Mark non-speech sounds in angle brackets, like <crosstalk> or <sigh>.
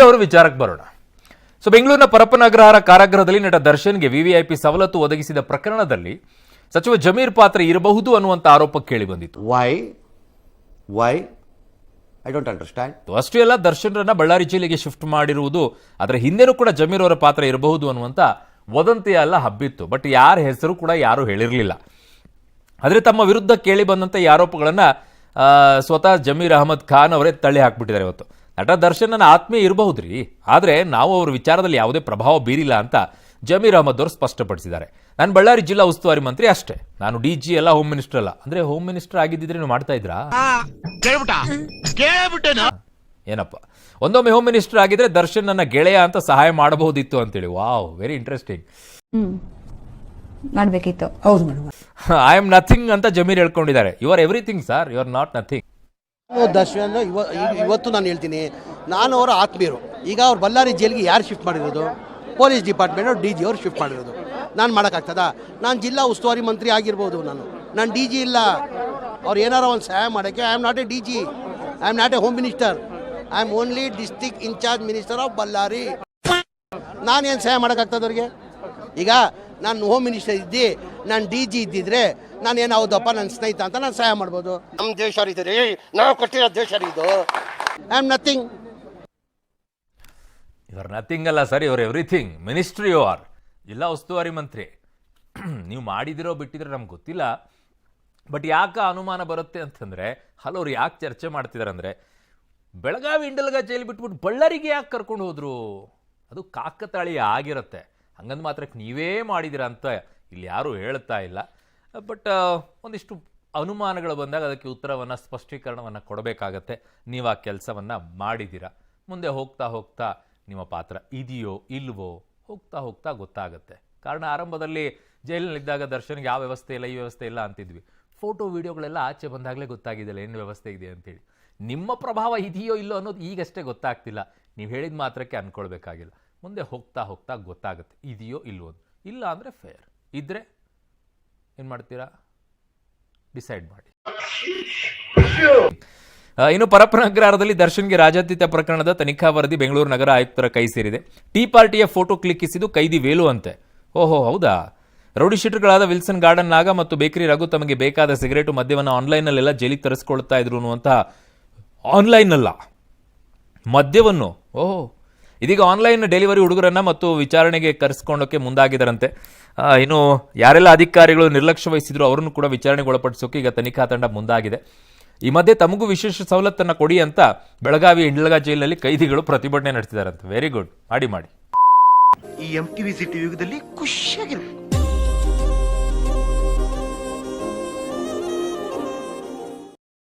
ಅವರು ವಿಚಾರಕ್ಕೆ ಬರೋಣ. ಸೊ ಬೆಂಗಳೂರಿನ ಪರಪ್ಪನಗ್ರಹಾರ ಕಾರಾಗೃಹದಲ್ಲಿ ನಟ ದರ್ಶನ್ಗೆ ವಿವಿಐಪಿ ಸವಲತ್ತು ಒದಗಿಸಿದ ಪ್ರಕರಣದಲ್ಲಿ ಸಚಿವ ಜಮೀರ್ ಪಾತ್ರ ಇರಬಹುದು ಅನ್ನುವಂತ ಆರೋಪ ಕೇಳಿ ಬಂದಿತ್ತು. Why why I don't understand ಅಷ್ಟೇ ಅಲ್ಲ ದರ್ಶನ್ರನ್ನ ಬಳ್ಳಾರಿ ಜಿಲ್ಲೆಗೆ ಶಿಫ್ಟ್ ಮಾಡಿರುವುದು ಅದರ ಹಿಂದೆನೂ ಕೂಡ ಜಮೀರ್ ಅವರ ಪಾತ್ರ ಇರಬಹುದು ಅನ್ನುವಂತ ವದಂತಿ ಎಲ್ಲ ಹಬ್ಬಿತ್ತು. ಬಟ್ ಯಾರ ಹೆಸರು ಕೂಡ ಯಾರು ಹೇಳಿರಲಿಲ್ಲ. ಆದರೆ ತಮ್ಮ ವಿರುದ್ಧ ಕೇಳಿ ಬಂದಂತ ಈ ಆರೋಪಗಳನ್ನ ಸ್ವತಃ ಜಮೀರ್ ಅಹಮದ್ ಖಾನ್ ಅವರೇ ತಳ್ಳಿ ಹಾಕ್ಬಿಟ್ಟಿದ್ದಾರೆ ಇವತ್ತು. ನಟ ದರ್ಶನನ ನನ್ನ ಆತ್ಮೀಯ ಇರಬಹುದ್ರಿ? ಆದರೆ ನಾವು ಅವ್ರ ವಿಚಾರದಲ್ಲಿ ಯಾವುದೇ ಪ್ರಭಾವ ಬೀರಿಲ್ಲ ಅಂತ ಜಮೀರ್ ಅಹಮದ್ ಅವರು ಸ್ಪಷ್ಟಪಡಿಸಿದ್ದಾರೆ. ನಾನು ಬಳ್ಳಾರಿ ಜಿಲ್ಲಾ ಉಸ್ತುವಾರಿ ಮಂತ್ರಿ ಅಷ್ಟೇ. ನಾನು ಡಿ ಜಿ ಎಲ್ಲ ಹೋಮ್ ಮಿನಿಸ್ಟರ್ ಅಲ್ಲ. ಅಂದ್ರೆ ಹೋಮ್ ಮಿನಿಸ್ಟರ್ ಆಗಿದ್ದಿದ್ರೆ ನೀವು ಮಾಡ್ತಾ ಇದ್ರಾ? ಏನಪ್ಪ? ಒಂದೊಮ್ಮೆ ಹೋಮ್ ಮಿನಿಸ್ಟರ್ ಆಗಿದ್ರೆ ದರ್ಶನ್ ನನ್ನ ಗೆಳೆಯ ಅಂತ ಸಹಾಯ ಮಾಡಬಹುದಿತ್ತು ಅಂತೇಳಿ. ವಾವ್ ವೆರಿ ಇಂಟ್ರೆಸ್ಟಿಂಗ್ ಹ್ಮ್ ಮಾಡ್ಬೇಕಿತ್ತು. ಐ ಆಮ್ ನಥಿಂಗ್ ಅಂತ Zameer ಹೇಳ್ಕೊಂಡಿದ್ದಾರೆ. You are everything sir you are not nothing Darshan ಇವ ಇವತ್ತು ನಾನು ಹೇಳ್ತೀನಿ. ನಾನು ಅವರ ಆತ್ಮೀಯರು. ಈಗ ಅವ್ರು ಬಳ್ಳಾರಿ ಜೈಲಿಗೆ ಯಾರು ಶಿಫ್ಟ್ ಮಾಡಿರೋದು? ಪೊಲೀಸ್ ಡಿಪಾರ್ಟ್ಮೆಂಟ್ ಡಿ ಜಿ ಅವ್ರು ಶಿಫ್ಟ್ ಮಾಡಿರೋದು. ನಾನು ಮಾಡೋಕ್ಕಾಗ್ತದಾ? ನಾನು ಜಿಲ್ಲಾ ಉಸ್ತುವಾರಿ ಮಂತ್ರಿ ಆಗಿರ್ಬೋದು ನಾನು. ನಾನು ಡಿ ಜಿ ಇಲ್ಲ. ಅವ್ರು ಏನಾರ ಒಂದು ಸಹಾಯ ಮಾಡೋಕ್ಕೆ I am not a D G. I am not a home minister I am only district incharge minister of Ballari. ನಾನು ಏನು ಸಹಾಯ ಮಾಡೋಕ್ಕಾಗ್ತದೆ ಅವ್ರಿಗೆ? ಈಗ ನಾನು ಹೋಮ್ ಮಿನಿಸ್ಟರ್ ಇದ್ದು, ನಾನು ಡಿ ಜಿ ಇದ್ದಿದ್ರೆ ನಾನು ಏನು ಹೌದಪ್ಪ ನನ್ನ ಸ್ನೇಹಿತ ಅಂತ ನಾನು ಸಹಾಯ ಮಾಡ್ಬೋದು. ನಮ್ಮ ದೇಶ ಇದೆ ರೀ ನಾವು ಕಟ್ಟಿರೋ ದೇಶ ರೀ ಇದು ಐ ಆಮ್ ನಥಿಂಗ್ ಇವರ್ ನಥಿಂಗ್ ಅಲ್ಲ ಸರ್ ಇವರ್ ಎವ್ರಿಥಿಂಗ್ ಮಿನಿಸ್ಟ್ರಿ ಯು ಆರ್ ಜಿಲ್ಲಾ ಉಸ್ತುವಾರಿ ಮಂತ್ರಿ. <clears throat> ನೀವು ಮಾಡಿದಿರೋ ಬಿಟ್ಟಿದ್ರೆ ನಮ್ಗೆ ಗೊತ್ತಿಲ್ಲ. ಬಟ್ ಯಾಕೆ ಅನುಮಾನ ಬರುತ್ತೆ ಅಂತಂದ್ರೆ ಹಲವ್ರು ಯಾಕೆ ಚರ್ಚೆ ಮಾಡ್ತಿದ್ದಾರೆ ಅಂದರೆ ಬೆಳಗಾವಿ ಇಂಡಲ್ಗ ಜೈಲು ಬಿಟ್ಬಿಟ್ಟು ಬಳ್ಳಾರಿಗೆ ಯಾಕೆ ಕರ್ಕೊಂಡು ಹೋದರು? ಅದು ಕಾಕತಾಳಿ ಆಗಿರುತ್ತೆ. ಹಂಗಂದು ಮಾತ್ರಕ್ಕೆ ನೀವೇ ಮಾಡಿದಿರ ಅಂತ ಇಲ್ಲಿ ಯಾರೂ ಹೇಳ್ತಾ ಇಲ್ಲ. ಬಟ್ ಒಂದಿಷ್ಟು ಅನುಮಾನಗಳು ಬಂದಾಗ ಅದಕ್ಕೆ ಉತ್ತರವನ್ನು, ಸ್ಪಷ್ಟೀಕರಣವನ್ನು ಕೊಡಬೇಕಾಗತ್ತೆ. ನೀವು ಆ ಕೆಲಸವನ್ನು ಮಾಡಿದ್ದೀರಾ? ಮುಂದೆ ಹೋಗ್ತಾ ಹೋಗ್ತಾ ನಿಮ್ಮ ಪಾತ್ರ ಇದೆಯೋ ಇಲ್ವೋ ಹೋಗ್ತಾ ಹೋಗ್ತಾ ಗೊತ್ತಾಗುತ್ತೆ. ಕಾರಣ ಆರಂಭದಲ್ಲಿ ಜೈಲಿನಲ್ಲಿದ್ದಾಗ ದರ್ಶನ್ಗೆ ಯಾವ ವ್ಯವಸ್ಥೆ ಇಲ್ಲ, ಈ ವ್ಯವಸ್ಥೆ ಇಲ್ಲ ಅಂತಿದ್ವಿ. ಫೋಟೋ, ವಿಡಿಯೋಗಳೆಲ್ಲ ಆಚೆ ಬಂದಾಗಲೇ ಗೊತ್ತಾಗಿದೆಯಲ್ಲ, ಏನು ವ್ಯವಸ್ಥೆ ಇದೆ ಅಂತೇಳಿ. ನಿಮ್ಮ ಪ್ರಭಾವ ಇದೆಯೋ ಇಲ್ಲೋ ಅನ್ನೋದು ಈಗಷ್ಟೇ ಗೊತ್ತಾಗ್ತಿಲ್ಲ. ನೀವು ಹೇಳಿದ ಮಾತ್ರಕ್ಕೆ ಅಂದ್ಕೊಳ್ಬೇಕಾಗಿಲ್ಲ ಮುಂದೆ ಹೋಗ್ತಾ ಹೋಗ್ತಾ ಗೊತ್ತಾಗುತ್ತೆ, ಇದೆಯೋ ಇಲ್ವೋ ಇಲ್ಲ ಅಂದರೆ ಫೇರ್ ಇದ್ದರೆ ಏನು ಮಾಡ್ತೀರಾ? ಡಿಸೈಡ್ ಮಾಡಿ. ಇನ್ನು ಪರಪ್ರಗ್ರಹಾರದಲ್ಲಿ ದರ್ಶನ್ಗೆ ರಾಜಾತೀತ ಪ್ರಕರಣದ ತನಿಖಾ ವರದಿ ಬೆಂಗಳೂರು ನಗರ ಆಯುಕ್ತರ ಕೈ ಸೇರಿದೆ. ಟೀ ಪಾರ್ಟಿಯ ಫೋಟೋ ಕ್ಲಿಕ್ಕಿಸಿದ್ದು ಕೈದಿ ವೇಲು ಅಂತೆ ಓಹೋ, ಹೌದಾ? ರೌಡಿ ಶೀಟರ್ಗಳಾದ ವಿಲ್ಸನ್ ಗಾರ್ಡನ್ ನಾಗ ಮತ್ತು ಬೇಕರಿ ರಘು ತಮಗೆ ಬೇಕಾದ ಸಿಗರೇಟು ಮದ್ಯವನ್ನು ಆನ್ಲೈನಲ್ಲೆಲ್ಲ ಜೈಲಿಗೆ ತರಿಸ್ಕೊಳ್ತಾ ಇದ್ರು ಅನ್ನುವಂತಹ ಆನ್ಲೈನ್ ಅಲ್ಲ ಮದ್ಯವನ್ನು? ಓಹೋ. ಇದೀಗ ಆನ್ಲೈನ್ ಡೆಲಿವರಿ ಹುಡುಗರನ್ನ ಮತ್ತು ವಿಚಾರಣೆಗೆ ಕರೆಸ್ಕೊಂಡೋಕೆ ಮುಂದಾಗಿದ್ದಾರಂತೆ. ಇನ್ನು ಯಾರೆಲ್ಲ ಅಧಿಕಾರಿಗಳು ನಿರ್ಲಕ್ಷ್ಯ ವಹಿಸಿದ್ರು ಅವರನ್ನು ಕೂಡ ವಿಚಾರಣೆಗೆ ಒಳಪಡಿಸೋಕೆ ಈಗ ತನಿಖಾ ತಂಡ ಮುಂದಾಗಿದೆ. ಈ ಮಧ್ಯೆ ತಮಗೂ ವಿಶೇಷ ಸವಲತ್ತನ್ನು ಕೊಡಿ ಅಂತ ಬೆಳಗಾವಿ ಇಂಡ್ಲಗ ಜೈಲಿನಲ್ಲಿ ಕೈದಿಗಳು ಪ್ರತಿಭಟನೆ ನಡೆಸಿದಾರಂತೆ ವೆರಿ ಗುಡ್ ಮಾಡಿ ಮಾಡಿ. ಈ ಎಂ ಟಿವಿ ಸಿಟಿ ಯುಗದಲ್ಲಿ ಖುಷಿಯಾಗಿರ್ಬೇಕು.